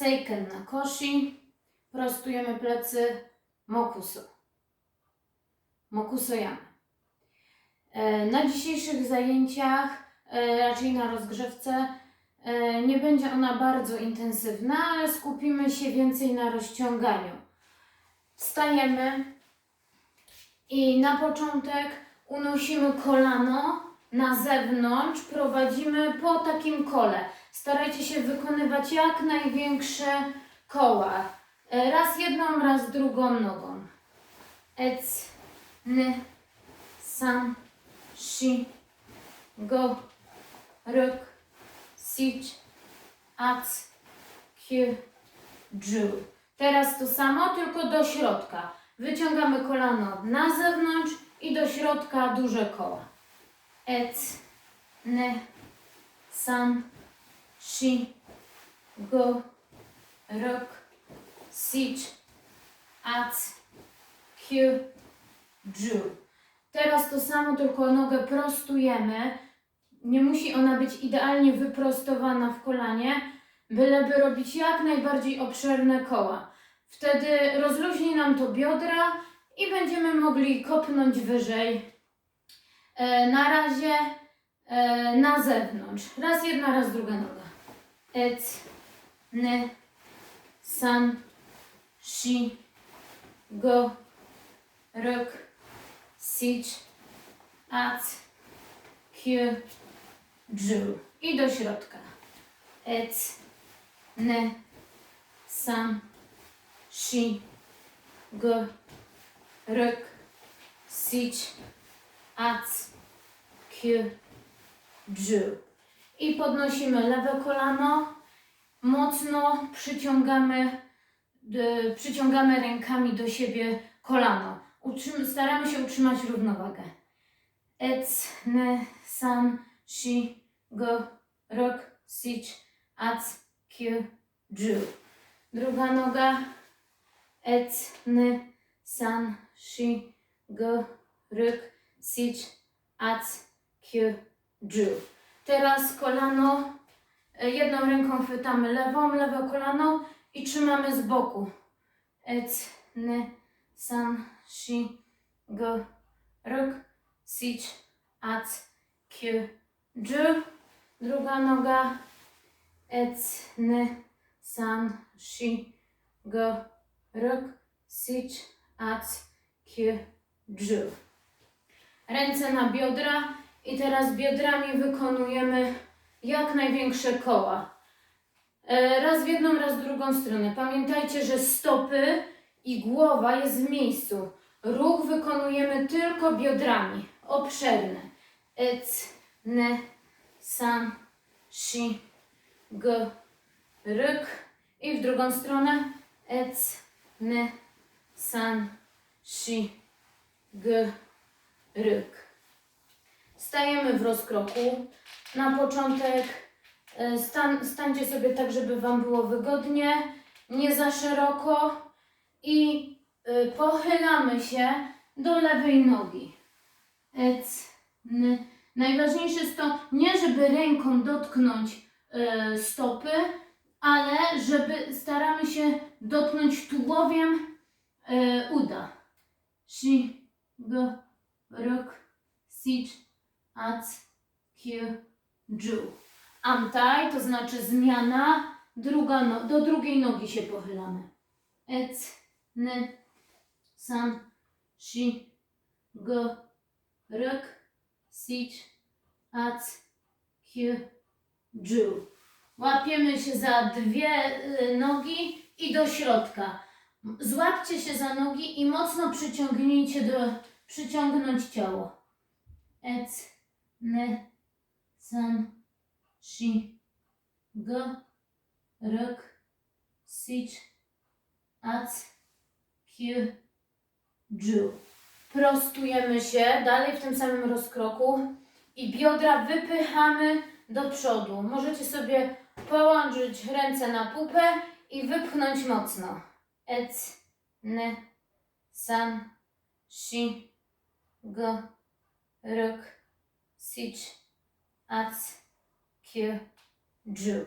Seiken na koshi. Prostujemy plecy. Mokuso. Mokuso yama. E, Na dzisiejszych zajęciach, e, raczej na rozgrzewce, e, nie będzie ona bardzo intensywna, ale skupimy się więcej na rozciąganiu. Wstajemy i na początek unosimy kolano na zewnątrz, prowadzimy po takim kole. Starajcie się wykonywać jak największe koła. E, Raz jedną, raz drugą nogą. Ec, ny, san, shi, go, ruk, sich, ac, kyu, ju. Teraz to samo, tylko do środka. Wyciągamy kolano na zewnątrz i do środka duże koła. Ec, ne, san, shi, go, rok, sich, ac, kyu, ju. Teraz to samo, tylko nogę prostujemy. Nie musi ona być idealnie wyprostowana w kolanie, byleby robić jak najbardziej obszerne koła. Wtedy rozluźni nam to biodra i będziemy mogli kopnąć wyżej. E, na razie e, na zewnątrz. Raz jedna, raz druga noga. Ec, ne, san, shi, go, rok, sich, ac, kyu, ju. I do środka. Ec, ne, san, shi, go, rok, sich, ac, kyu, ju. I podnosimy lewe kolano, mocno przyciągamy, przyciągamy rękami do siebie kolano. Utrzym, staramy się utrzymać równowagę. Ec, ne, san, shi, go, rok, sich, ac, kyu, ju. Druga noga. Ec, ne, san, shi, go, rok, sich, ac, kyu, ju. Teraz kolano, e, jedną ręką chwytamy lewą, lewe kolano i trzymamy z boku. Ec, ne, san, shi, go, rok, sich, ac, kyu, ju. Druga noga. Ec, ne, san, shi, go, rok, sich, ac, kyu, ju. Ręce na biodra i teraz biodrami wykonujemy jak największe koła. E, Raz w jedną, raz w drugą stronę. Pamiętajcie, że stopy i głowa jest w miejscu. Ruch wykonujemy tylko biodrami. Obszerny. Ec, ne, san, shi, go, ryk. I w drugą stronę. Ec, ne, san, shi, g, ryk. Stajemy w rozkroku. Na początek e, stan, stańcie sobie tak, żeby Wam było wygodnie, nie za szeroko i y, pochylamy się do lewej nogi. Najważniejsze jest to nie, żeby ręką dotknąć e, stopy, ale żeby staramy się dotknąć tułowiem e, uda. Shi, go, rok, sich, ac, kyu, ju. Antaj to znaczy zmiana, druga no, do drugiej nogi się pochylamy. Ec, n, san, shi, go, rok, sich, ac, kyu, ju. Łapiemy się za dwie y, nogi i do środka. Złapcie się za nogi i mocno przyciągnijcie do, przyciągnąć ciało. Ec, ne, san, shi, go, rok, sich, ac, kyu, ju. Prostujemy się dalej w tym samym rozkroku i biodra wypychamy do przodu. Możecie sobie połączyć ręce na pupę i wypchnąć mocno. Ec, ne, san, shi, go, rok, sich, ac, kyu, ju.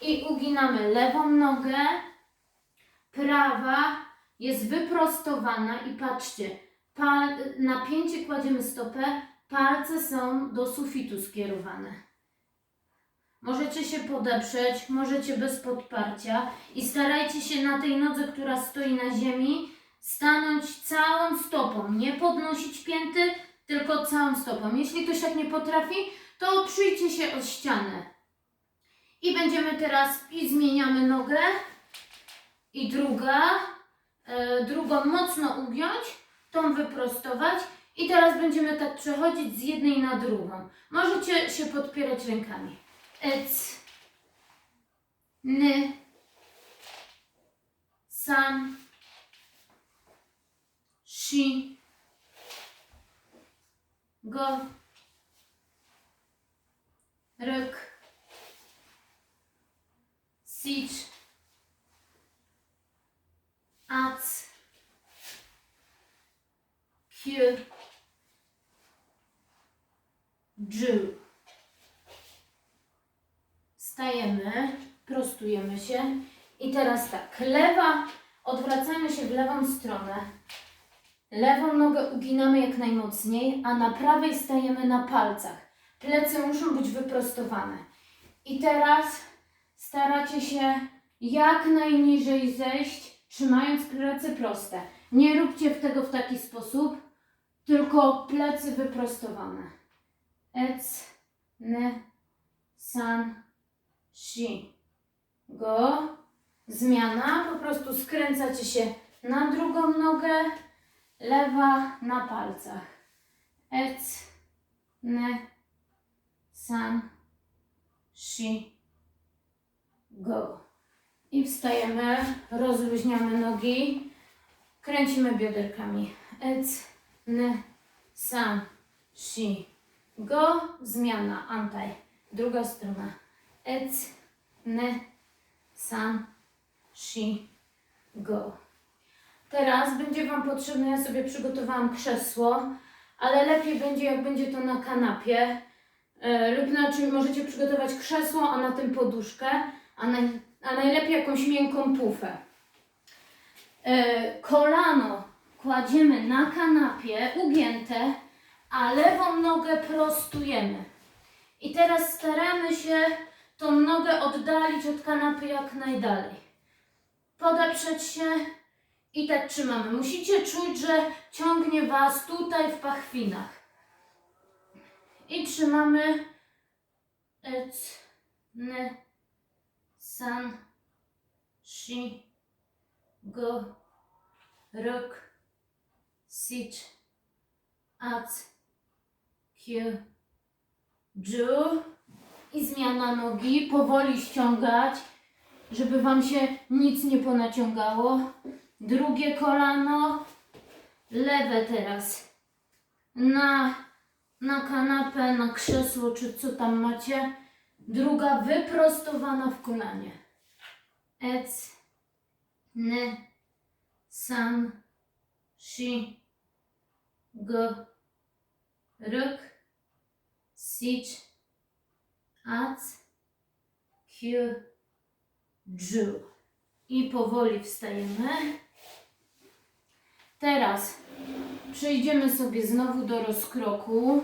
I uginamy lewą nogę. Prawa jest wyprostowana i patrzcie, napięcie kładziemy stopę, palce są do sufitu skierowane. Możecie się podeprzeć, możecie bez podparcia i starajcie się na tej nodze, która stoi na ziemi, stanąć całą stopą. Nie podnosić pięty, tylko całą stopą. Jeśli ktoś tak nie potrafi, to oprzyjcie się o ścianę. I będziemy teraz, i zmieniamy nogę, i druga, e, drugą mocno ugiąć, tą wyprostować. I teraz będziemy tak przechodzić z jednej na drugą. Możecie się podpierać rękami. Ec, ny, san, shi, go, ryk, sicz, ac, kiu, dżu. Stajemy, prostujemy się i teraz tak, lewa, odwracamy się w lewą stronę. Lewą nogę uginamy jak najmocniej, a na prawej stajemy na palcach. Plecy muszą być wyprostowane. I teraz staracie się jak najniżej zejść, trzymając plecy proste. Nie róbcie tego w taki sposób, tylko plecy wyprostowane. Ec, ne, san, shi. Go. Zmiana. Po prostu skręcacie się na drugą nogę, lewa na palcach. Ec, ne, san, shi, go. I wstajemy, rozluźniamy nogi, kręcimy bioderkami. Ec, ne, san, shi, go. Zmiana, antaj. Druga strona. Ec, ne, san, shi, go. Teraz będzie Wam potrzebne, ja sobie przygotowałam krzesło, ale lepiej będzie jak będzie to na kanapie. E, lub znaczy możecie przygotować krzesło, a na tym poduszkę, a, a najlepiej jakąś miękką pufę. E, kolano kładziemy na kanapie, ugięte, a lewą nogę prostujemy. I teraz staramy się tą nogę oddalić od kanapy jak najdalej. Podeprzeć się i tak trzymamy. Musicie czuć, że ciągnie Was tutaj w pachwinach. I trzymamy. Ec, ne, san, shi, go, rok, sicz, ac, kiu, dżu. I zmiana nogi. Powoli ściągać, żeby Wam się nic nie ponaciągało. Drugie kolano, lewe teraz na, na kanapę, na krzesło, czy co tam macie. Druga wyprostowana w kolanie. Ec, ne, san, shi, go, ryk, sicz, ac, kiu, dżu. I powoli wstajemy. Teraz przejdziemy sobie znowu do rozkroku.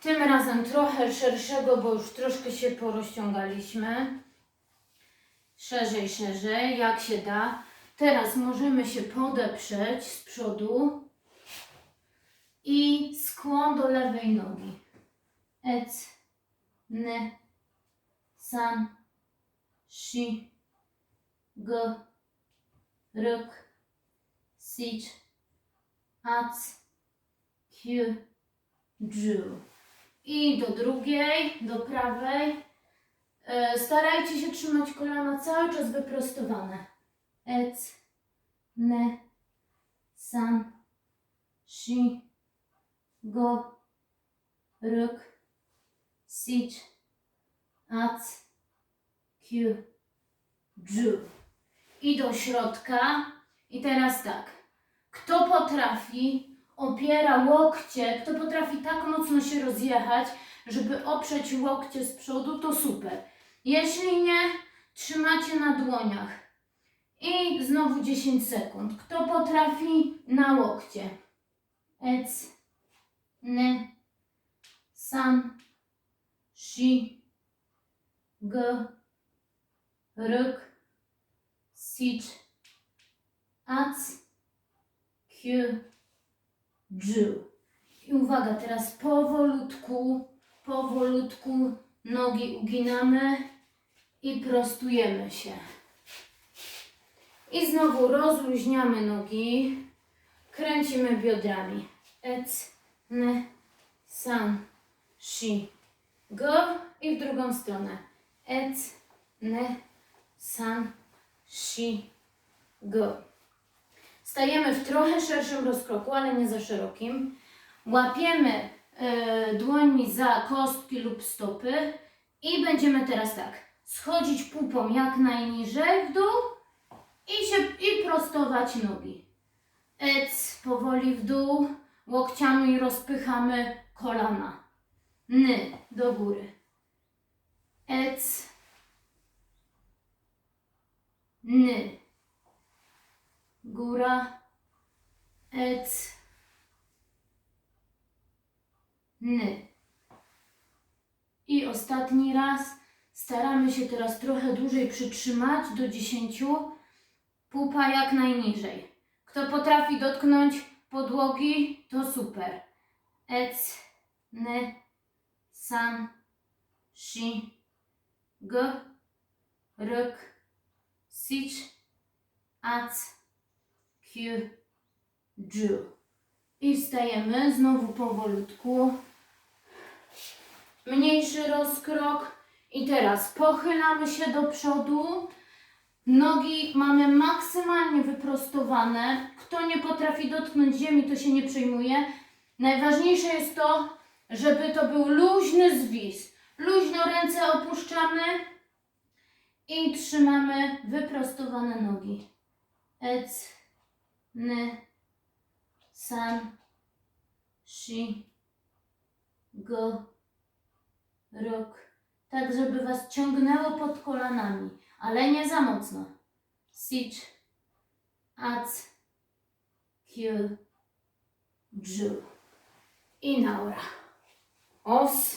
Tym razem trochę szerszego, bo już troszkę się porozciągaliśmy. Szerzej, szerzej, jak się da. Teraz możemy się podeprzeć z przodu i skłon do lewej nogi. Ec, ne, san, shi, go, ruk, sicz, ac, kiu, dżu. I do drugiej, do prawej. E, starajcie się trzymać kolana cały czas wyprostowane. Ec, ne, san, shi, go, ruk, sicz, ac, kiu, dżu. I do środka. I teraz tak. Kto potrafi, opiera łokcie, kto potrafi tak mocno się rozjechać, żeby oprzeć łokcie z przodu, to super. Jeśli nie, trzymacie na dłoniach. I znowu 10 sekund. Kto potrafi na łokcie? Ec, ne, san, shi, g, ryk, sicz, ac, dżu. I uwaga, teraz powolutku, powolutku nogi uginamy i prostujemy się. I znowu rozluźniamy nogi, kręcimy biodrami. Ec, ne, san, shi, go i w drugą stronę. Ec, ne, san, shi, go. Stajemy w trochę szerszym rozkroku, ale nie za szerokim. Łapiemy e, dłońmi za kostki lub stopy i będziemy teraz tak schodzić pupą jak najniżej w dół i, się, i prostować nogi. Ec, powoli w dół, łokciami rozpychamy kolana. Ny, do góry. Ec, ny, góra, ec, ny. I ostatni raz staramy się teraz trochę dłużej przytrzymać do 10. Pupa jak najniżej. Kto potrafi dotknąć podłogi, to super. Ec, ny, san, shi, g, ryk, sicz, ac, q. I wstajemy znowu powolutku. Mniejszy rozkrok. I teraz pochylamy się do przodu. Nogi mamy maksymalnie wyprostowane. Kto nie potrafi dotknąć ziemi, to się nie przejmuje. Najważniejsze jest to, żeby to był luźny zwis. Luźno ręce opuszczamy i trzymamy wyprostowane nogi. Ec, ny, san, shi, go, rok. Tak, żeby was ciągnęło pod kolanami, ale nie za mocno. Sicz, ac, kiu, dżu. I naura. Os.